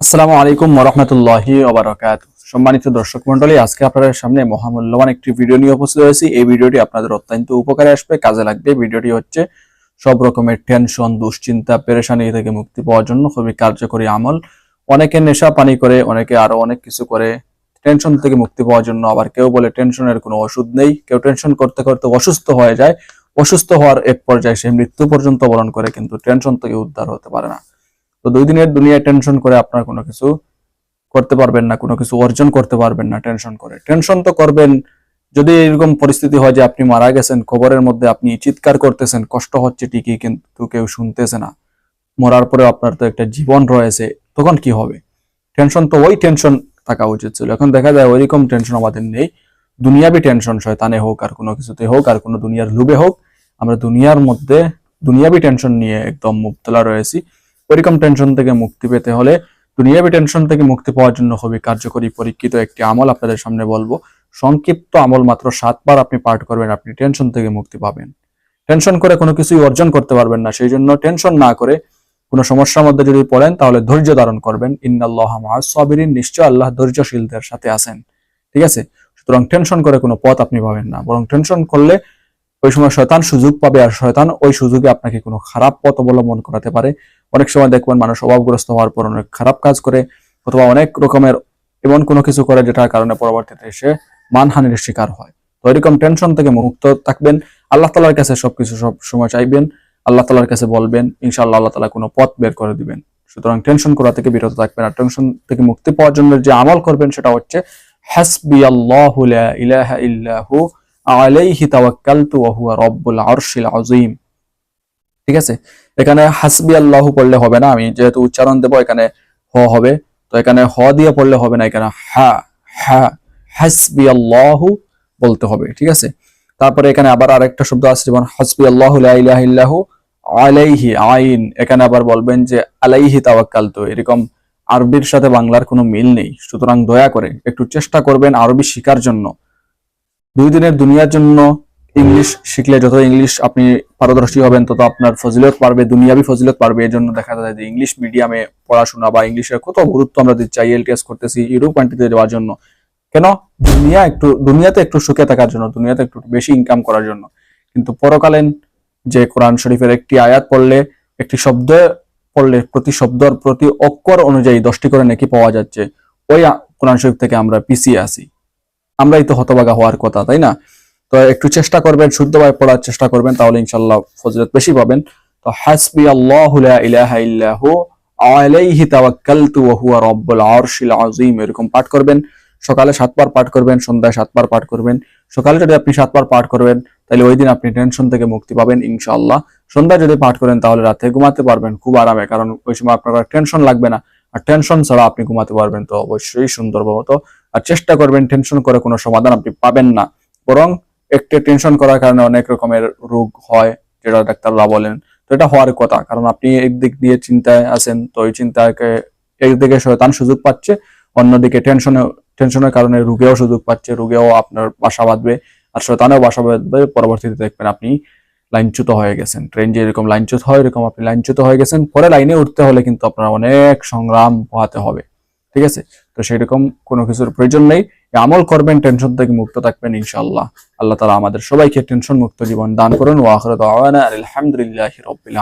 আসসালামু আলাইকুম ওরহমতুল্লাহি ওবারাকাত সম্মানিত দর্শক মন্ডলী আজকে আপনাদের সামনে মহামূল্যবান একটি ভিডিও নিয়ে উপস্থিত হয়েছি। এই ভিডিওটি আপনাদের অত্যন্ত উপকারে আসবে, কাজে লাগবে। ভিডিওটি হচ্ছে সব রকমের টেনশন, দুশ্চিন্তা, পেরেশানি থেকে মুক্তি পাওয়ার জন্য খুবই কার্যকরী আমল। অনেকে নেশা পানি করে, অনেকে আরও অনেক কিছু করে। টেনশন থেকে মুক্তি পাওয়ার জন্য আবার কেউ বলে টেনশনের কোনো ওষুধ নেই। কেউ টেনশন করতে করতে অসুস্থ হয়ে যায়। অসুস্থ হওয়ার এক পর্যায়ে সে মৃত্যু পর্যন্ত বরণ করে, কিন্তু টেনশন থেকে উদ্ধার হতে পারে না। তো দুই দিনের দুনিয়ায় টেনশন করে আপনার কোনো কিছু করতে পারবেন না, কোনো কিছু অর্জন করতে পারবেন না টেনশন করে। টেনশন তো করবেন, যদি এরকম পরিস্থিতি হয় যে আপনি মারা গেছেন, খবরের মধ্যে আপনি চিৎকার করতেছেন, কষ্ট হচ্ছে ঠিকই কিন্তু কেউ শুনতেছে না। মরার পরে আপনার তো একটা জীবন রয়েছে, তখন কি হবে? টেনশন তো ওই টেনশন থাকা উচিত ছিল। এখন দেখা যায় ওইরকম টেনশন আমাদের নেই। দুনিয়াবি টেনশন শয়তানে হোক আর কোনো কিছুতে হোক, আর কোনো দুনিয়ার লুবে হোক, আমরা দুনিয়ার মধ্যে দুনিয়াবি টেনশন নিয়ে একদম মুবতলা রয়েছি। ওইরকম টেনশন থেকে মুক্তি পেতে হলে দুনিয়াবি টেনশন থেকে মুক্তি পাওয়ার জন্য খুবই কার্যকরী পরীক্ষিত একটি আমল আপনাদের সামনে বলব। সংক্ষিপ্ত আমল মাত্র সাতবার আপনি পাঠ করবেন, আপনি টেনশন থেকে মুক্তি পাবেন। টেনশন করে কোনো কিছুই অর্জন করতে পারবেন না, সেই জন্য টেনশন না করে কোনো সমস্যার মধ্যে যদি পড়েন তাহলে ধৈর্য ধারণ করবেন। ইন্নাল্লাহ সাবিরিন, নিশ্চয় আল্লাহ ধৈর্যশীলদের সাথে আছেন। ঠিক আছে? সুতরাং টেনশন করে কোনো পথ আপনি পাবেন না, বরং টেনশন করলে ওই সময় শয়তান সুযোগ পাবে আর শয়তান ওই সুযোগে আপনাকে কোনো খারাপ পথ অবলম্বন করাতে পারে। অনেক সময় দেখবেন মানুষ অভাবগ্রস্ত হওয়ার পর অনেক খারাপ কাজ করে অথবা অনেক রকমের এমন কোনো কিছু করে যেটার কারণে পরবর্তীতে সে মানহানির শিকার হয়। তো এরকম টেনশন থেকে মুক্ত থাকবেন। আল্লাহ তালার কাছে সবকিছু সব সময় চাইবেন। আল্লাহ তালার কাছে বলবেন, ইনশাআল্লাহ আল্লাহ তালা কোনো পথ বের করে দিবেন। সুতরাং টেনশন করা থেকে বিরত থাকবেন আর টেনশন থেকে মুক্তি পাওয়ার জন্য যে আমল করবেন সেটা হচ্ছে হাসবি আল্লাহ আলাইহি তাওয়াক্কালতু ওয়া হুয়া রব্বুল আরশিল আযীম। ঠিক আছে? এখানে হাসবি আল্লাহ পড়লে হবে না, আমি যেহেতু উচ্চারণ দেবো, এখানে হ হবে। তো এখানে হ দিয়ে পড়লে হবে না, এখানে হা হা, হাসবি আল্লাহ বলতে হবে, ঠিক আছে? তারপরে এখানে আবার আরেকটা শব্দ আছে, যেমন হাসবি আল্লাহ আলাইহি আইন। এখানে আবার বলবেন যে আলাইহি তাওয়াক্কাল তো এরকম আরবির সাথে বাংলার কোনো মিল নেই। সুতরাং দয়া করে একটু চেষ্টা করবেন আরবি শিকার জন্য। দুই দিনের দুনিয়ার জন্য ইংলিশ শিখলে যত ইংলিশ আপনি পারদর্শী হবেন, তত আপনার ফজিলত পারবে দুনিয়াবি ফজিলত পারবে এর জন্য দেখা যায় যে ইংলিশ মিডিয়ামে পড়াশোনা বা ইংলিশের কত গুরুত্ব আমরা দিচ্ছি আইএলটিএস করতেছি ইউরোপ কান্ট্রিতে যাওয়ার জন্য। কেন? দুনিয়া একটু, দুনিয়াতে একটু সুখে থাকার জন্য, দুনিয়াতে একটু বেশি ইনকাম করার জন্য। কিন্তু পরকালীন যে কোরআন শরীফের একটি আয়াত পড়লে, একটি শব্দ পড়লে, প্রতি শব্দর প্রতি অক্ষর অনুযায়ী দশটি করে নাকি পাওয়া যাচ্ছে। ওই কোরআন শরীফ থেকে আমরা পিছিয়ে আসি আমরাই তো হতবাগা হওয়ার কথা, তাই না? তো একটু চেষ্টা করবেন, শুদ্ধভাবে পড়ার চেষ্টা করবেন, তাহলে ইনশাল্লাহ ফজিলত বেশি পাবেন। তো হাসবি আল্লাহু ইলাহা আলাইহি তাওয়াক্কালতু ওয়া হুয়া রাব্বুল আরশিল আযীম। এরকম পাঠ করবেন, সকালে সাতবার পাঠ করবেন, সন্ধ্যায় সাতবার পাঠ করবেন। সকালে যদি আপনি সাতবার পাঠ করবেন, তাহলে ওই দিন আপনি টেনশন থেকে মুক্তি পাবেন ইনশাআল্লাহ। সন্ধ্যায় যদি পাঠ করেন, তাহলে রাতে ঘুমাতে পারবেন খুব আরামে, কারণ ওই সময় আপনার টেনশন লাগবে না। আর টেনশন ছাড়া আপনি ঘুমাতে পারবেন তো অবশ্যই সুন্দর তো আর চেষ্টা করবেন টেনশন করে কোনো সমাধান আপনি পাবেন না। বরং একটু টেনশন করার কারণে অনেক রকমের রোগ হয়, যেটা ডাক্তাররা বলেন। তো এটা হওয়ার কথা, কারণ আপনি একদিক দিয়ে চিন্তায় আছেন, তো ওই চিন্তাকে একদিকে শয়তান সুযোগ পাচ্ছে, অন্যদিকে টেনশনে টেনশনের কারণে রোগেও সুযোগ পাচ্ছে, রোগেও আপনার বাসা বাঁধবে, আর শয়তানেও বাসা বাঁধবে, পরবর্তীতে দেখবেন আপনি লাইনচ্যুত হয়ে গেছেন। ট্রেন যে এরকম লাইনচ্যুত হয়, এরকম আপনি লাইনচ্যুত হয়ে গেছেন, পরে লাইনে উঠতে হলে কিন্তু আপনার অনেক সংগ্রাম পোহাতে হবে। ঠিক আছে? তো সেরকম কোনো কিছুর প্রয়োজন নেই। আমল করবেন টেনশন থেকে মুক্ত থাকবেন, ইনশাআল্লাহ। আল্লাহ তালা আমাদের সবাইকে টেনশন মুক্ত জীবন দান করুন। ওয়াখরত আলহামদুলিল্লাহ রবিল